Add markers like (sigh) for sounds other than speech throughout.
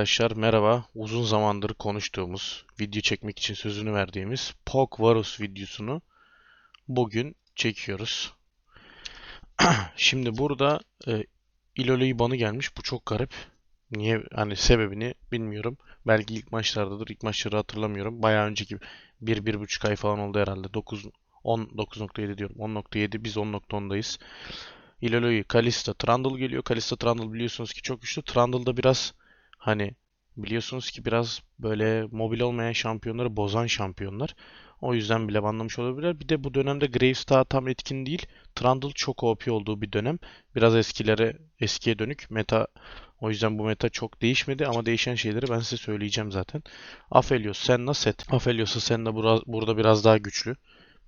arkadaşlar merhaba. Uzun zamandır konuştuğumuz, video çekmek için sözünü verdiğimiz Pog Varus videosunu bugün çekiyoruz. (clears throat) Şimdi burada e, İlole banı gelmiş. Bu çok garip. Niye hani sebebini bilmiyorum. Belki ilk maçlardadır. İlk maçları hatırlamıyorum. Bayağı önceki 1-1,5 ay falan oldu herhalde. 9 10 9.7 diyorum. 10.7 biz 10.10'dayız. Ilaloi, Kalista, Trundle geliyor. Kalista Trundle biliyorsunuz ki çok güçlü. Trundle'da biraz hani biliyorsunuz ki biraz böyle mobil olmayan şampiyonları bozan şampiyonlar. O yüzden bile banlamış olabilirler. Bir de bu dönemde Graves daha tam etkin değil. Trundle çok OP olduğu bir dönem. Biraz eskilere, eskiye dönük meta. O yüzden bu meta çok değişmedi ama değişen şeyleri ben size söyleyeceğim zaten. Aphelios, Senna set. Aphelios'u Senna burada biraz daha güçlü.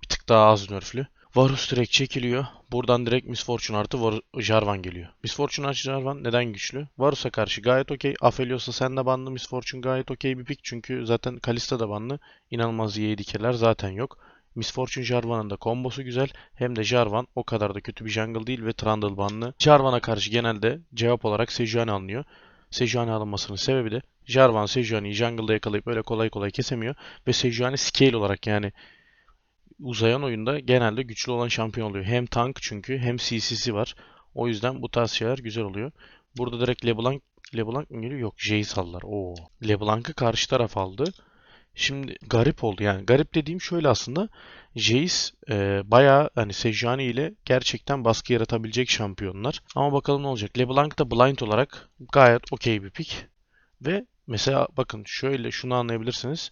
Bir tık daha az nerflü. Varus direkt çekiliyor. Buradan direkt Miss Fortune artı Var Jarvan geliyor. Miss Fortune artı Jarvan neden güçlü? Varus'a karşı gayet okey. Aphelios'a sen de banlı. Miss Fortune gayet okey bir pick. Çünkü zaten Kalista da banlı. İnanılmaz iyi dikeler zaten yok. Miss Fortune Jarvan'ın da kombosu güzel. Hem de Jarvan o kadar da kötü bir jungle değil ve Trundle banlı. Jarvan'a karşı genelde cevap olarak Sejuani alınıyor. Sejuani alınmasının sebebi de Jarvan Sejuani'yi jungle'da yakalayıp öyle kolay kolay kesemiyor. Ve Sejuani scale olarak yani uzayan oyunda genelde güçlü olan şampiyon oluyor. Hem tank çünkü hem CC'si var. O yüzden bu tarz şeyler güzel oluyor. Burada direkt LeBlanc LeBlanc mı geliyor? Yok Jace aldılar. Oo. LeBlanc'ı karşı taraf aldı. Şimdi garip oldu yani. Garip dediğim şöyle aslında. Jace e, bayağı hani Sejuani ile gerçekten baskı yaratabilecek şampiyonlar. Ama bakalım ne olacak. LeBlanc da blind olarak gayet okey bir pick. Ve mesela bakın şöyle şunu anlayabilirsiniz.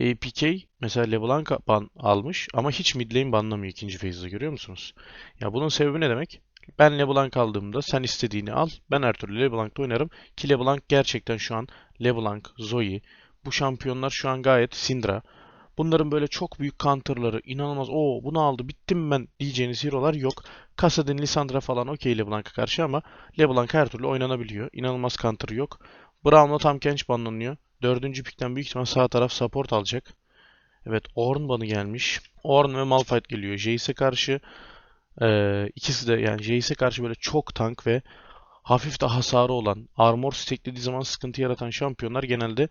APK mesela LeBlanc ban almış ama hiç mid banlamıyor ikinci phase'de görüyor musunuz? Ya bunun sebebi ne demek? Ben LeBlanc aldığımda sen istediğini al. Ben her türlü LeBlanc'ta oynarım. Ki LeBlanc gerçekten şu an LeBlanc, Zoe bu şampiyonlar şu an gayet Syndra. Bunların böyle çok büyük counter'ları inanılmaz. O bunu aldı bittim ben diyeceğiniz hero'lar yok. Kassadin, Lissandra falan okey LeBlanc'a karşı ama LeBlanc her türlü oynanabiliyor. İnanılmaz counter yok. Brown'la tam genç banlanıyor. Dördüncü pikten büyük ihtimal sağ taraf support alacak. Evet Ornn banı gelmiş. Ornn ve Malphite geliyor. Jace'e karşı ee, ikisi de yani Jace'e karşı böyle çok tank ve hafif de hasarı olan armor stacklediği zaman sıkıntı yaratan şampiyonlar genelde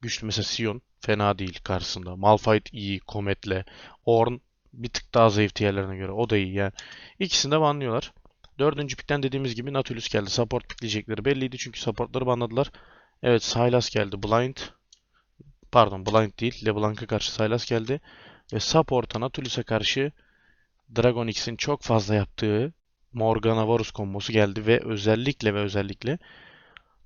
güçlü. Mesela Sion fena değil karşısında. Malphite iyi Comet'le. Ornn bir tık daha zayıf diğerlerine göre. O da iyi yani. İkisini de banlıyorlar. Dördüncü pikten dediğimiz gibi Nautilus geldi. Support pikleyecekleri belliydi çünkü supportları banladılar. Evet Sylas geldi. Blind. Pardon Blind değil. LeBlanc'a karşı Sylas geldi. Ve support'a Natulus'a karşı Dragon X'in çok fazla yaptığı Morgana Varus kombosu geldi ve özellikle ve özellikle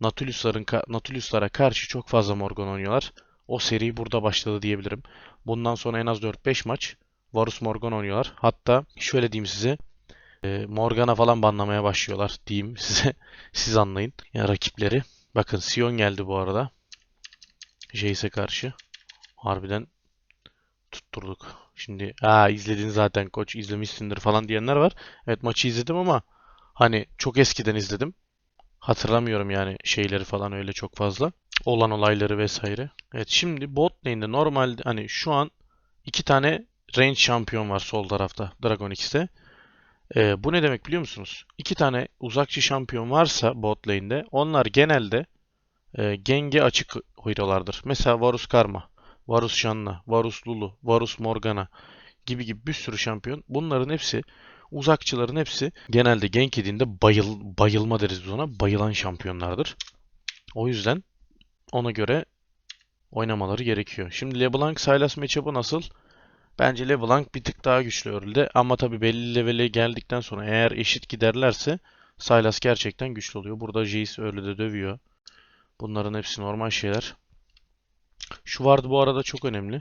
Natulus'ların Natulus'lara karşı çok fazla Morgan oynuyorlar. O seri burada başladı diyebilirim. Bundan sonra en az 4-5 maç Varus Morgan oynuyorlar. Hatta şöyle diyeyim size Morgana falan banlamaya başlıyorlar diyeyim size. (laughs) Siz anlayın. Yani rakipleri. Bakın Sion geldi bu arada. Jace'e karşı. Harbiden tutturduk. Şimdi aa izledin zaten koç izlemişsindir falan diyenler var. Evet maçı izledim ama hani çok eskiden izledim. Hatırlamıyorum yani şeyleri falan öyle çok fazla. Olan olayları vesaire. Evet şimdi bot lane'de normalde hani şu an iki tane range şampiyon var sol tarafta Dragon X'te. Ee, bu ne demek biliyor musunuz? İki tane uzakçı şampiyon varsa bot lane'de onlar genelde e, genge açık hero'lardır. Mesela Varus Karma, Varus Shanna, Varus Lulu, Varus Morgana gibi gibi bir sürü şampiyon. Bunların hepsi uzakçıların hepsi genelde gank yediğinde bayıl, bayılma deriz biz ona. Bayılan şampiyonlardır. O yüzden ona göre oynamaları gerekiyor. Şimdi LeBlanc Sylas matchup'ı nasıl? Bence LeBlanc bir tık daha güçlü örülde. Ama tabi belli levele geldikten sonra eğer eşit giderlerse Sylas gerçekten güçlü oluyor. Burada Jace de dövüyor. Bunların hepsi normal şeyler. Şu vardı bu arada çok önemli.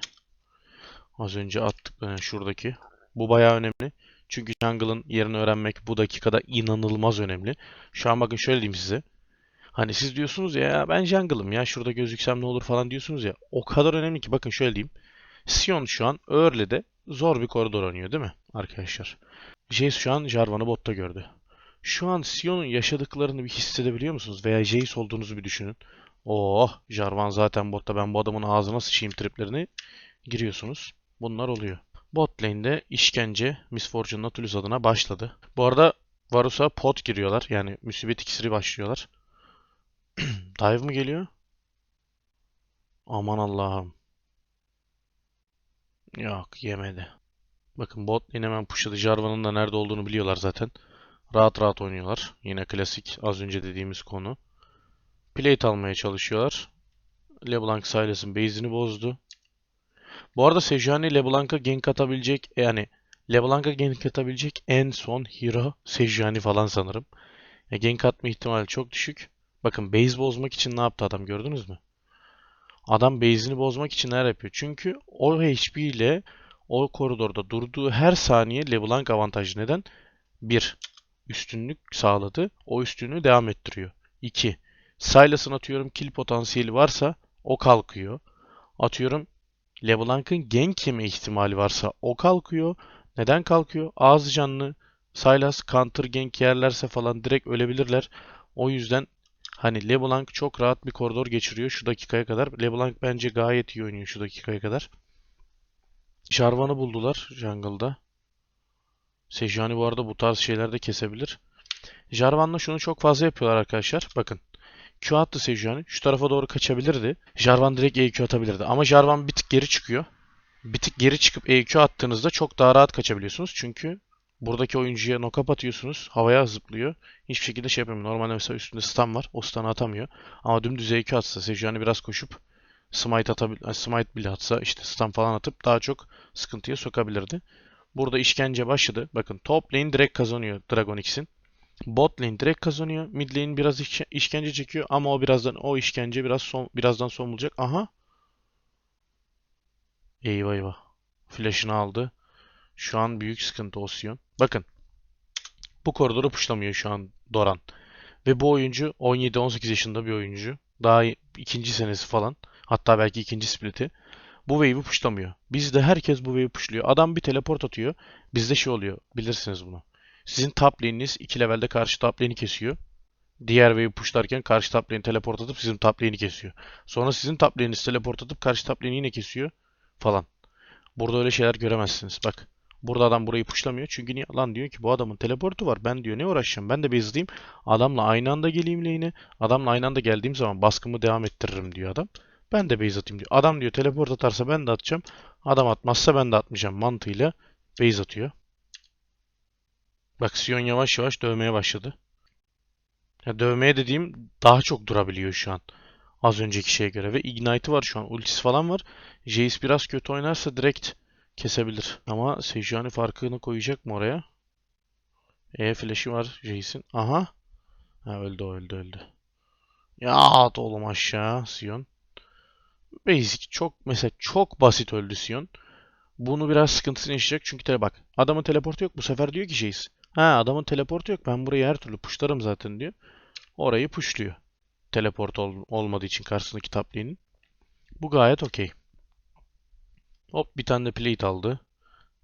Az önce attık yani şuradaki. Bu bayağı önemli. Çünkü jungle'ın yerini öğrenmek bu dakikada inanılmaz önemli. Şu an bakın şöyle diyeyim size. Hani siz diyorsunuz ya ben jungle'ım ya şurada gözüksem ne olur falan diyorsunuz ya. O kadar önemli ki bakın şöyle diyeyim. Sion şu an Early'de zor bir koridor oynuyor değil mi arkadaşlar? Jace şu an Jarvan'ı botta gördü. Şu an Sion'un yaşadıklarını bir hissedebiliyor musunuz? Veya Jace olduğunuzu bir düşünün. Oh Jarvan zaten botta ben bu adamın ağzına sıçayım triplerini giriyorsunuz. Bunlar oluyor. Bot lane'de işkence Miss Fortune Nautilus adına başladı. Bu arada Varus'a pot giriyorlar. Yani musibet iksiri başlıyorlar. (clears throat) Dive mı geliyor? Aman Allah'ım. Yok yemedi. Bakın bot yine hemen pushladı. Jarvan'ın da nerede olduğunu biliyorlar zaten. Rahat rahat oynuyorlar. Yine klasik az önce dediğimiz konu. Plate almaya çalışıyorlar. LeBlanc Silas'ın base'ini bozdu. Bu arada Sejuani LeBlanc'a gank atabilecek yani LeBlanc'a gank atabilecek en son hero Sejuani falan sanırım. Ya gank atma ihtimali çok düşük. Bakın base bozmak için ne yaptı adam gördünüz mü? Adam base'ini bozmak için neler yapıyor? Çünkü o HP ile o koridorda durduğu her saniye LeBlanc avantajlı. Neden? 1. Üstünlük sağladı. O üstünlüğü devam ettiriyor. 2. Sylas'ın atıyorum kill potansiyeli varsa o kalkıyor. Atıyorum LeBlanc'ın gank yeme ihtimali varsa o kalkıyor. Neden kalkıyor? Ağzı canlı. Sylas counter gank yerlerse falan direkt ölebilirler. O yüzden hani LeBlanc çok rahat bir koridor geçiriyor şu dakikaya kadar. LeBlanc bence gayet iyi oynuyor şu dakikaya kadar. Jarvan'ı buldular jungle'da. Sejuani bu arada bu tarz şeylerde kesebilir. Jarvan'la şunu çok fazla yapıyorlar arkadaşlar. Bakın. Q attı Sejuani. Şu tarafa doğru kaçabilirdi. Jarvan direkt EQ atabilirdi. Ama Jarvan bir tık geri çıkıyor. Bir tık geri çıkıp EQ attığınızda çok daha rahat kaçabiliyorsunuz. Çünkü buradaki oyuncuya knock-up atıyorsunuz. Havaya zıplıyor. Hiçbir şekilde şey yapamıyor. Normalde mesela üstünde stun var. O stun'ı atamıyor. Ama dümdüz EQ atsa Sejuani biraz koşup smite atabil smite bile atsa işte stun falan atıp daha çok sıkıntıya sokabilirdi. Burada işkence başladı. Bakın top lane direkt kazanıyor Dragon X'in. Bot lane direkt kazanıyor. Mid lane biraz işke- işkence çekiyor ama o birazdan o işkence biraz son birazdan son bulacak. Aha. Eyvah eyvah. Flash'ını aldı. Şu an büyük sıkıntı Osyon. Bakın. Bu koridoru puşlamıyor şu an Doran. Ve bu oyuncu 17-18 yaşında bir oyuncu. Daha ikinci senesi falan. Hatta belki ikinci split'i. Bu wave'i puşlamıyor. Bizde herkes bu wave'i puşluyor. Adam bir teleport atıyor. Bizde şey oluyor. Bilirsiniz bunu. Sizin top lane'iniz 2 levelde karşı top lane'i kesiyor. Diğer wave'i pushlarken karşı top lane teleport atıp sizin top lane'i kesiyor. Sonra sizin top lane'iniz teleport atıp karşı top lane'i yine kesiyor falan. Burada öyle şeyler göremezsiniz. Bak. Burada adam burayı pushlamıyor. Çünkü niye? Lan diyor ki bu adamın teleportu var. Ben diyor ne uğraşacağım? Ben de base'deyim. Adamla aynı anda geleyim lane'e. Adamla aynı anda geldiğim zaman baskımı devam ettiririm diyor adam. Ben de base atayım diyor. Adam diyor teleport atarsa ben de atacağım. Adam atmazsa ben de atmayacağım mantığıyla base atıyor. Bak Sion yavaş yavaş dövmeye başladı. Ya dövmeye dediğim daha çok durabiliyor şu an. Az önceki şeye göre. Ve Ignite'ı var şu an. Ultisi falan var. Jace biraz kötü oynarsa direkt kesebilir. Ama Sejuani farkını koyacak mı oraya? E flash'i var Jace'in. Aha. Ha öldü öldü öldü. Ya at oğlum aşağı Sion. Basic çok mesela çok basit öldü Sion. Bunu biraz sıkıntısını yaşayacak çünkü tele bak adamın teleportu yok bu sefer diyor ki Jace. Ha adamın teleportu yok ben burayı her türlü pushlarım zaten diyor. Orayı pushluyor. Teleport ol olmadığı için karşısındaki top lane'in. Bu gayet okey. Hop bir tane de plate aldı.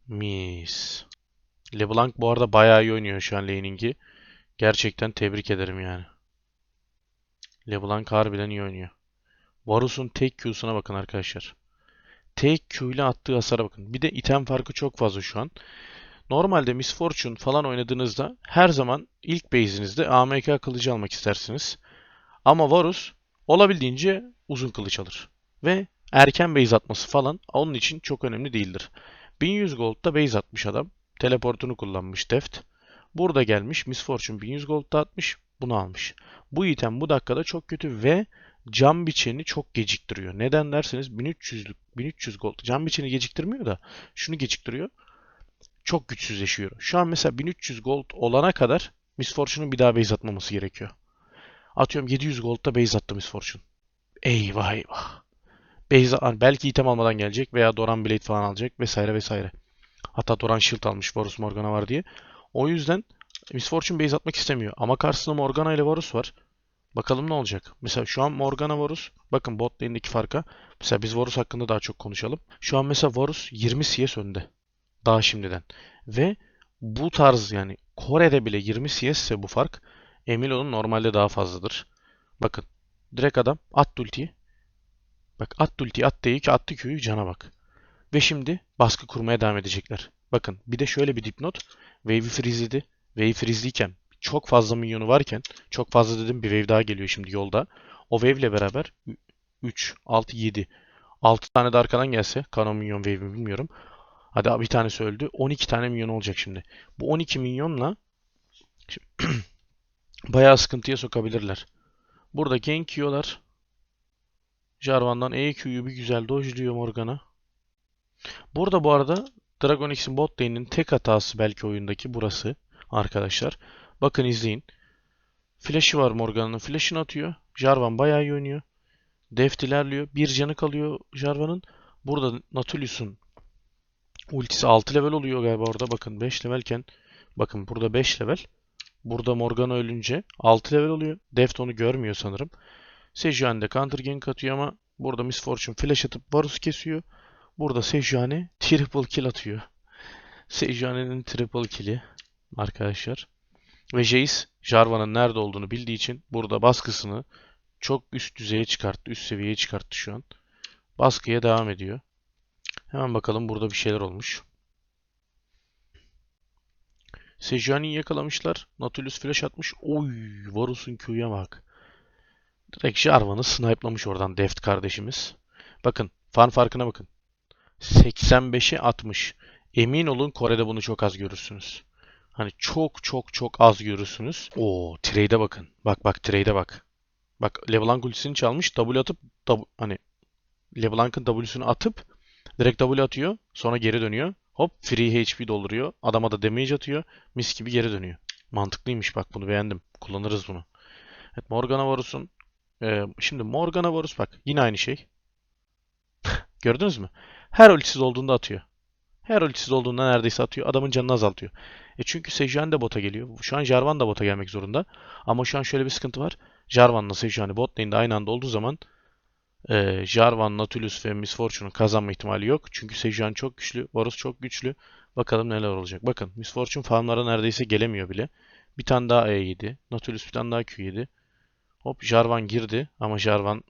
Mis. LeBlanc bu arada bayağı iyi oynuyor şu an laning'i. Gerçekten tebrik ederim yani. LeBlanc harbiden iyi oynuyor. Varus'un tek Q'suna bakın arkadaşlar. Tek Q ile attığı hasara bakın. Bir de item farkı çok fazla şu an. Normalde Miss Fortune falan oynadığınızda her zaman ilk base'inizde AMK kılıcı almak istersiniz. Ama Varus olabildiğince uzun kılıç alır. Ve erken base atması falan onun için çok önemli değildir. 1100 gold'da base atmış adam. Teleportunu kullanmış Deft. Burada gelmiş Miss Fortune 1100 gold'da atmış. Bunu almış. Bu item bu dakikada çok kötü ve cam biçeni çok geciktiriyor. Neden derseniz 1300'lük 1300 gold cam biçeni geciktirmiyor da şunu geciktiriyor. Çok güçsüzleşiyor. Şu an mesela 1300 gold olana kadar Miss Fortune'un bir daha base atmaması gerekiyor. Atıyorum 700 gold'da base attı Miss Fortune. Eyvah eyvah. Base hani belki item almadan gelecek veya Doran Blade falan alacak vesaire vesaire. Hatta Doran Shield almış Varus Morgana var diye. O yüzden Miss Fortune base atmak istemiyor. Ama karşısında Morgana ile Varus var. Bakalım ne olacak. Mesela şu an Morgana Varus. Bakın bot lane'deki farka. Mesela biz Varus hakkında daha çok konuşalım. Şu an mesela Varus 20 CS önde. Daha şimdiden. Ve bu tarz yani Kore'de bile 20 CS ise bu fark Emilo'nun normalde daha fazladır. Bakın. Direkt adam at ultiyi. Bak at ultiyi at değil ki attı Q'yu cana bak. Ve şimdi baskı kurmaya devam edecekler. Bakın bir de şöyle bir dipnot. Wave'i freezeledi. Wave freezliyken çok fazla minyonu varken çok fazla dedim bir wave daha geliyor şimdi yolda. O wave ile beraber 3, 6, 7. 6 tane de arkadan gelse. Kanon minyon wave mi bilmiyorum. Hadi bir tanesi öldü. 12 tane minyon olacak şimdi. Bu 12 minyonla (clears throat) bayağı sıkıntıya sokabilirler. Burada gank yiyorlar. Jarvan'dan EQ'yu bir güzel dojluyor Morgana. Burada bu arada Dragon X'in bot lane'in tek hatası belki oyundaki burası arkadaşlar. Bakın izleyin. Flash'ı var Morgana'nın. Flash'ını atıyor. Jarvan bayağı iyi oynuyor. Deft ilerliyor. Bir canı kalıyor Jarvan'ın. Burada Natulius'un ultisi 6 level oluyor galiba orada. Bakın 5 levelken bakın burada 5 level. Burada Morgana ölünce 6 level oluyor. Deft onu görmüyor sanırım. Sejuani de counter gank atıyor ama burada Miss Fortune flash atıp Varus kesiyor. Burada Sejuani triple kill atıyor. Sejuani'nin triple kill'i arkadaşlar. Ve Jace Jarvan'ın nerede olduğunu bildiği için burada baskısını çok üst düzeye çıkarttı. Üst seviyeye çıkarttı şu an. Baskıya devam ediyor. Hemen bakalım burada bir şeyler olmuş. Sejuani'yi yakalamışlar. Nautilus flash atmış. Oy, Varus'un Q'ya bak. Direkt Jarvan'ı snipe'lamış oradan Deft kardeşimiz. Bakın, fan farkına bakın. 85'e 60. Emin olun Kore'de bunu çok az görürsünüz. Hani çok çok çok az görürsünüz. Oo, trade'e bakın. Bak bak trade'e bak. Bak LeBlanc ultisini çalmış. W atıp W, hani LeBlanc'ın W'sunu atıp direkt W atıyor. Sonra geri dönüyor. Hop free HP dolduruyor. Adama da damage atıyor. Mis gibi geri dönüyor. Mantıklıymış bak bunu beğendim. Kullanırız bunu. Evet Morgana Varus'un ee, şimdi Morgana Varus bak yine aynı şey. (laughs) Gördünüz mü? Her ultisiz olduğunda atıyor. Her ultisiz olduğunda neredeyse atıyor. Adamın canını azaltıyor. E çünkü Sejuani de bota geliyor. Şu an Jarvan da bota gelmek zorunda. Ama şu an şöyle bir sıkıntı var. Jarvan'la Sejuani bot lane'de aynı anda olduğu zaman e, Jarvan, Nautilus ve Miss Fortune'un kazanma ihtimali yok. Çünkü Sejuani çok güçlü. Varus çok güçlü. Bakalım neler olacak. Bakın Miss Fortune farmlara neredeyse gelemiyor bile. Bir tane daha E yedi. Nautilus bir tane daha Q yedi. Hop Jarvan girdi. Ama Jarvan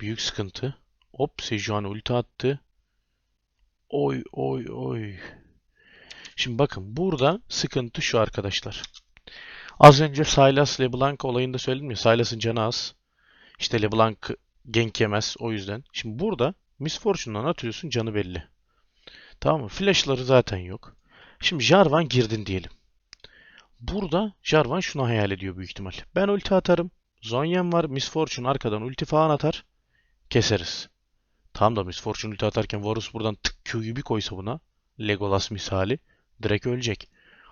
büyük sıkıntı. Hop Sejuani ulti attı. Oy oy oy. Şimdi bakın burada sıkıntı şu arkadaşlar. Az önce Sylas LeBlanc olayında söyledim ya. Sylas'ın canı az. İşte LeBlanc gank yemez o yüzden. Şimdi burada Miss Fortune'dan atıyorsun canı belli. Tamam mı? Flash'ları zaten yok. Şimdi Jarvan girdin diyelim. Burada Jarvan şunu hayal ediyor büyük ihtimal. Ben ulti atarım. Zonya'm var. Miss Fortune arkadan ulti falan atar. Keseriz. Tam da Miss Fortune ulti atarken Varus buradan tık Q'yu bir koysa buna. Legolas misali. Direkt ölecek.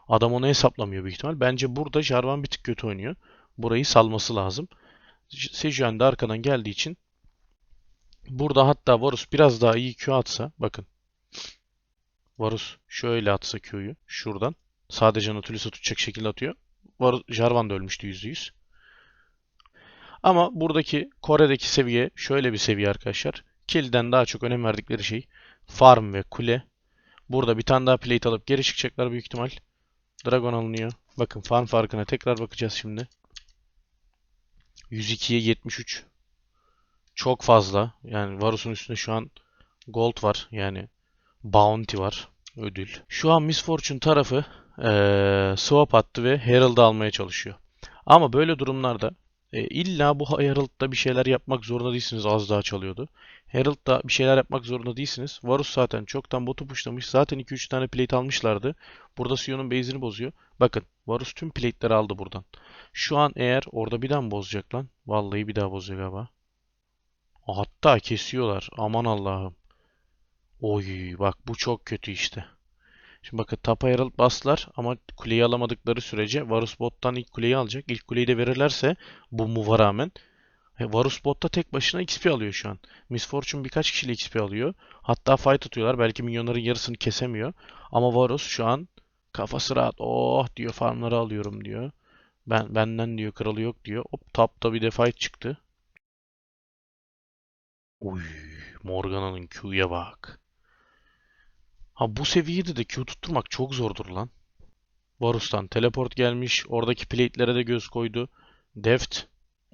Adam onu hesaplamıyor büyük ihtimal. Bence burada Jarvan bir tık kötü oynuyor. Burayı salması lazım. Sejuani de arkadan geldiği için burada hatta Varus biraz daha iyi Q atsa bakın. Varus şöyle atsa Q'yu şuradan. Sadece Nautilus'a tutacak şekilde atıyor. Varus, Jarvan da ölmüştü %100. Ama buradaki Kore'deki seviye şöyle bir seviye arkadaşlar. Kill'den daha çok önem verdikleri şey farm ve kule. Burada bir tane daha plate alıp geri çıkacaklar büyük ihtimal. Dragon alınıyor. Bakın farm farkına tekrar bakacağız şimdi. 102'ye 73. Çok fazla. Yani Varus'un üstünde şu an gold var. Yani bounty var. Ödül. Şu an Miss Fortune tarafı ee, swap attı ve Herald'ı almaya çalışıyor. Ama böyle durumlarda e, illa bu Herald'da bir şeyler yapmak zorunda değilsiniz. Az daha çalıyordu. Herald'da bir şeyler yapmak zorunda değilsiniz. Varus zaten çoktan botu puşlamış. Zaten 2-3 tane plate almışlardı. Burada Sion'un base'ini bozuyor. Bakın Varus tüm plate'leri aldı buradan. Şu an eğer orada bir daha mı bozacak lan? Vallahi bir daha bozuyor galiba. Hatta kesiyorlar. Aman Allah'ım. Oy bak bu çok kötü işte. Şimdi bakın tapa Herald bastılar ama kuleyi alamadıkları sürece Varus bottan ilk kuleyi alacak. İlk kuleyi de verirlerse bu muva rağmen Varus botta tek başına XP alıyor şu an. Miss Fortune birkaç kişiyle XP alıyor. Hatta fight atıyorlar. Belki minyonların yarısını kesemiyor. Ama Varus şu an kafası rahat. Oh diyor farmları alıyorum diyor. Ben benden diyor kralı yok diyor. Hop tapta bir de fight çıktı. Uy Morgana'nın Q'ya bak. Ha bu seviyede de Q tutturmak çok zordur lan. Varus'tan teleport gelmiş. Oradaki plate'lere de göz koydu. Deft.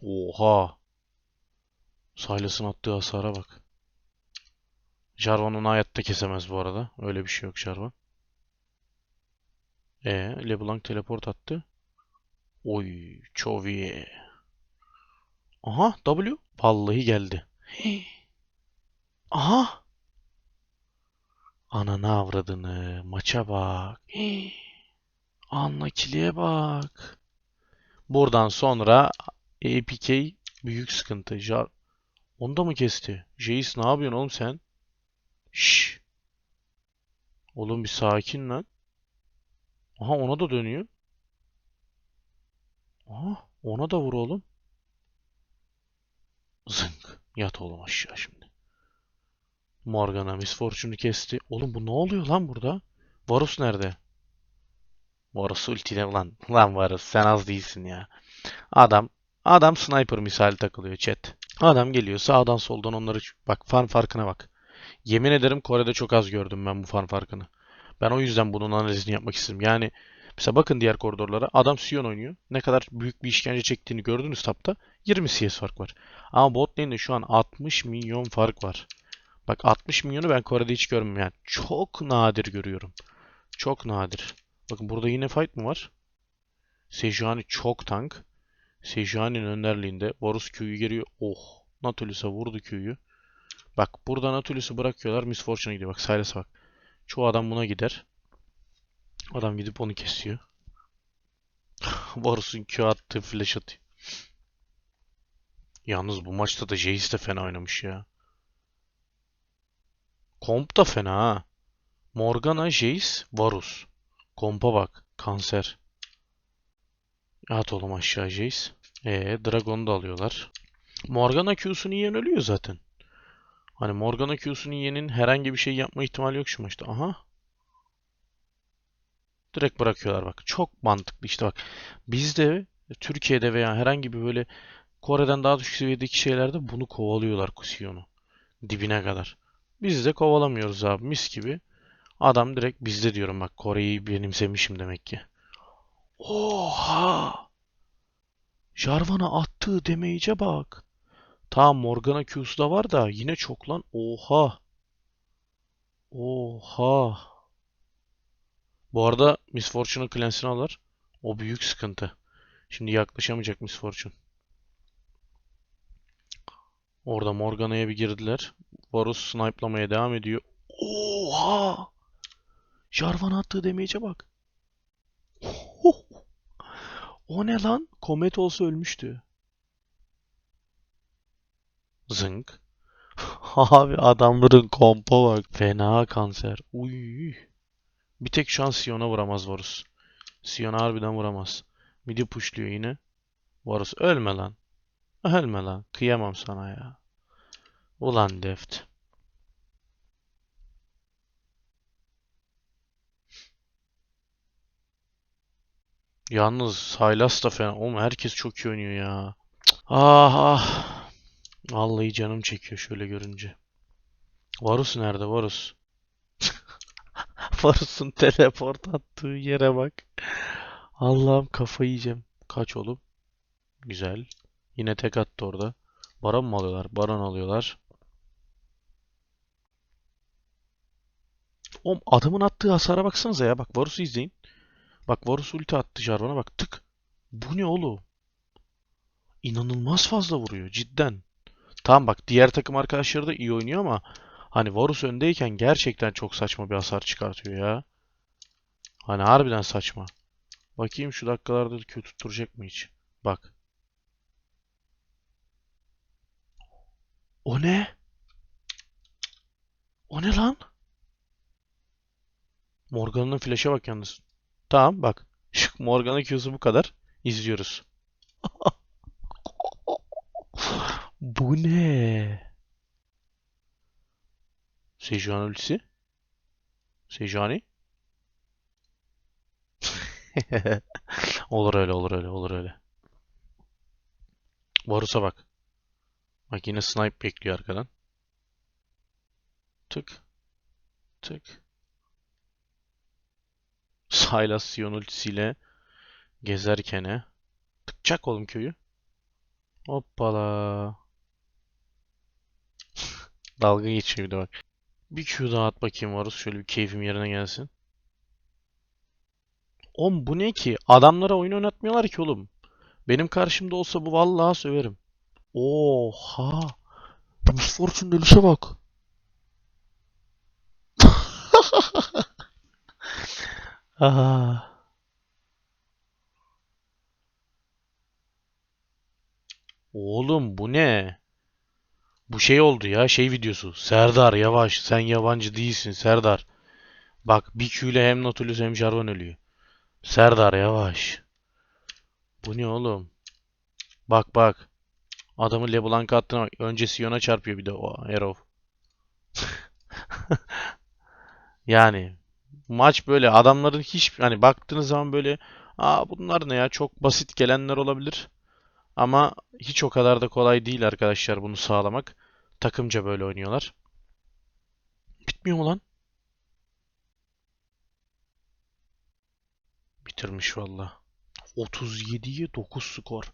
Oha. Silas'ın attığı hasara bak. Jarvan onu hayatta kesemez bu arada. Öyle bir şey yok Jarvan. E, LeBlanc teleport attı. Oy, iyi. Aha W. Vallahi geldi. (gasps) Aha. Ananı avradını. Maça bak. (gasps) Anlakiliye bak. Buradan sonra APK büyük sıkıntı. Jar Onu da mı kesti? Jace ne yapıyorsun oğlum sen? Şşş. Oğlum bir sakin lan. Aha ona da dönüyor. Aha ona da vur oğlum. Zınk. Yat oğlum aşağı şimdi. Morgana Miss Fortune'u kesti. Oğlum bu ne oluyor lan burada? Varus nerede? Varus ultiyle lan. Lan Varus sen az değilsin ya. Adam adam sniper misali takılıyor chat. Adam geliyor sağdan soldan onları bak fan farkına bak. Yemin ederim Kore'de çok az gördüm ben bu fan farkını. Ben o yüzden bunun analizini yapmak istedim. Yani mesela bakın diğer koridorlara. Adam Sion oynuyor. Ne kadar büyük bir işkence çektiğini gördünüz tapta. 20 CS fark var. Ama bot lane'de şu an 60 milyon fark var. Bak 60 milyonu ben Kore'de hiç görmüyorum. Yani çok nadir görüyorum. Çok nadir. Bakın burada yine fight mı var? Sejuani çok tank. Sejuani'nin önderliğinde Varus Q'yu geliyor. Oh. Nautilus'a vurdu Q'yu. Bak burada Nautilus'u bırakıyorlar. Miss Fortune'a gidiyor. Bak Sylas'a bak. Çoğu adam buna gider. Adam gidip onu kesiyor. (laughs) Varus'un Q attığı flash atıyor. Yalnız bu maçta da Jace de fena oynamış ya. Komp da fena ha. Morgana, Jace, Varus. Kompa bak. Kanser. At oğlum aşağı Jace. Ee, Dragon'u da alıyorlar. Morgana Q'sunu yiyen ölüyor zaten. Hani Morgana Q'sunu yiyenin herhangi bir şey yapma ihtimali yok şu maçta. Aha. Direkt bırakıyorlar bak. Çok mantıklı işte bak. Bizde Türkiye'de veya herhangi bir böyle Kore'den daha düşük seviyedeki şeylerde bunu kovalıyorlar Sion'u. Dibine kadar. Biz de kovalamıyoruz abi mis gibi. Adam direkt bizde diyorum bak Kore'yi benimsemişim demek ki. Oha! Jarvan'a attığı damage'e bak. Tamam Morgana Q'su da var da yine çok lan. Oha! Oha! Bu arada Miss Fortune'un Cleanse'ini alır. O büyük sıkıntı. Şimdi yaklaşamayacak Miss Fortune. Orada Morgana'ya bir girdiler. Varus snipe'lamaya devam ediyor. Oha! Jarvan attığı damage'e bak. O ne lan? Komet olsa ölmüştü. Zınk. (laughs) Abi adamların kompa bak. Fena kanser. Uy. Bir tek şu an Sion'a vuramaz Varus. Sion'a harbiden vuramaz. Midi pushluyor yine. Varus ölme lan. Ölme lan. Kıyamam sana ya. Ulan Deft. Yalnız Sylas da fena. Oğlum herkes çok iyi oynuyor ya. Ah ah. Vallahi canım çekiyor şöyle görünce. Varus nerede Varus? (laughs) Varus'un teleport attığı yere bak. Allah'ım kafayı yiyeceğim. Kaç oğlum? Güzel. Yine tek attı orada. Baron mu alıyorlar? Baron alıyorlar. Oğlum adamın attığı hasara baksanıza ya. Bak Varus'u izleyin. Bak Varus ulti attı Jarvan'a bak tık. Bu ne oğlum? İnanılmaz fazla vuruyor cidden. Tamam bak diğer takım arkadaşları da iyi oynuyor ama hani Varus öndeyken gerçekten çok saçma bir hasar çıkartıyor ya. Hani harbiden saçma. Bakayım şu dakikalarda Q tutturacak mı hiç? Bak. O ne? O ne lan? Morgan'ın flash'e bak yalnız. Tamam bak. Şu Morgan'ın Q'su bu kadar. İzliyoruz. (laughs) Bu ne? Sejuani ultisi. Sejuani. (laughs) Olur öyle, olur öyle, olur öyle. Varus'a bak. Bak yine snipe bekliyor arkadan. Tık. Tık. Sylas Sion ultisiyle gezerken tıkacak oğlum köyü. Hoppala. (laughs) Dalga geçiyor bir de bak. Bir Q daha at bakayım Varus. Şöyle bir keyfim yerine gelsin. Oğlum bu ne ki? Adamlara oyun oynatmıyorlar ki oğlum. Benim karşımda olsa bu vallahi söverim. Oha. Miss Fortune ölüşe bak. (laughs) Aha. Oğlum bu ne? Bu şey oldu ya şey videosu. Serdar yavaş sen yabancı değilsin Serdar. Bak bir Q ile hem Nautilus hem Jarvan ölüyor. Serdar yavaş. Bu ne oğlum? Bak bak. Adamı LeBlanc'a attığına bak. Önce Sion'a çarpıyor bir de o Arrow. (laughs) Yani maç böyle adamların hiç hani baktığınız zaman böyle aa bunlar ne ya çok basit gelenler olabilir. Ama hiç o kadar da kolay değil arkadaşlar bunu sağlamak. Takımca böyle oynuyorlar. Bitmiyor mu lan? Bitirmiş valla. 37'ye 9 skor.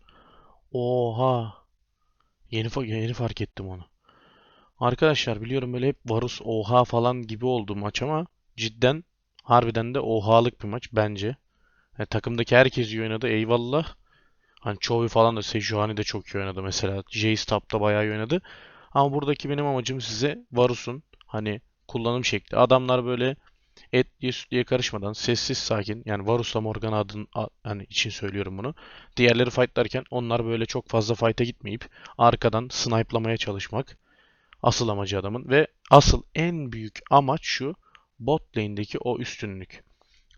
Oha. Yeni, yeni fark ettim onu. Arkadaşlar biliyorum böyle hep Varus oha falan gibi oldu maç ama cidden harbiden de ohalık bir maç bence. Yani takımdaki herkes iyi oynadı eyvallah. Hani Chovy falan da Sejuani de çok iyi oynadı mesela. Jace Tap'ta bayağı iyi oynadı. Ama buradaki benim amacım size Varus'un hani kullanım şekli. Adamlar böyle etliye sütlüye karışmadan sessiz sakin yani Varus'la Morgana adın hani için söylüyorum bunu. Diğerleri fightlarken onlar böyle çok fazla fight'a gitmeyip arkadan snipe'lamaya çalışmak. Asıl amacı adamın ve asıl en büyük amaç şu bot lane'deki o üstünlük.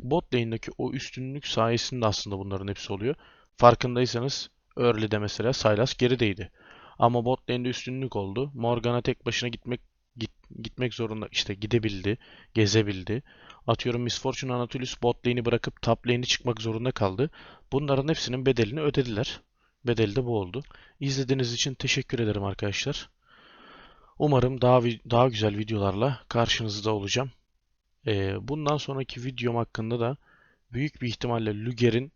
Bot lane'deki o üstünlük sayesinde aslında bunların hepsi oluyor. Farkındaysanız early'de mesela Sylas gerideydi. Ama bot lane'de üstünlük oldu. Morgana tek başına gitmek git, gitmek zorunda işte gidebildi, gezebildi. Atıyorum Miss Fortune Anatolius bot lane'i bırakıp top lane'i çıkmak zorunda kaldı. Bunların hepsinin bedelini ödediler. Bedeli de bu oldu. İzlediğiniz için teşekkür ederim arkadaşlar. Umarım daha daha güzel videolarla karşınızda olacağım. Ee, bundan sonraki videom hakkında da büyük bir ihtimalle Luger'in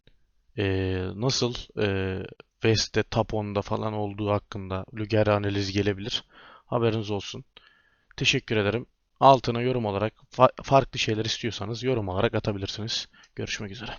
ee, nasıl ee, West'te top 10'da falan olduğu hakkında Luger analiz gelebilir. Haberiniz olsun. Teşekkür ederim. Altına yorum olarak fa- farklı şeyler istiyorsanız yorum olarak atabilirsiniz. Görüşmek üzere.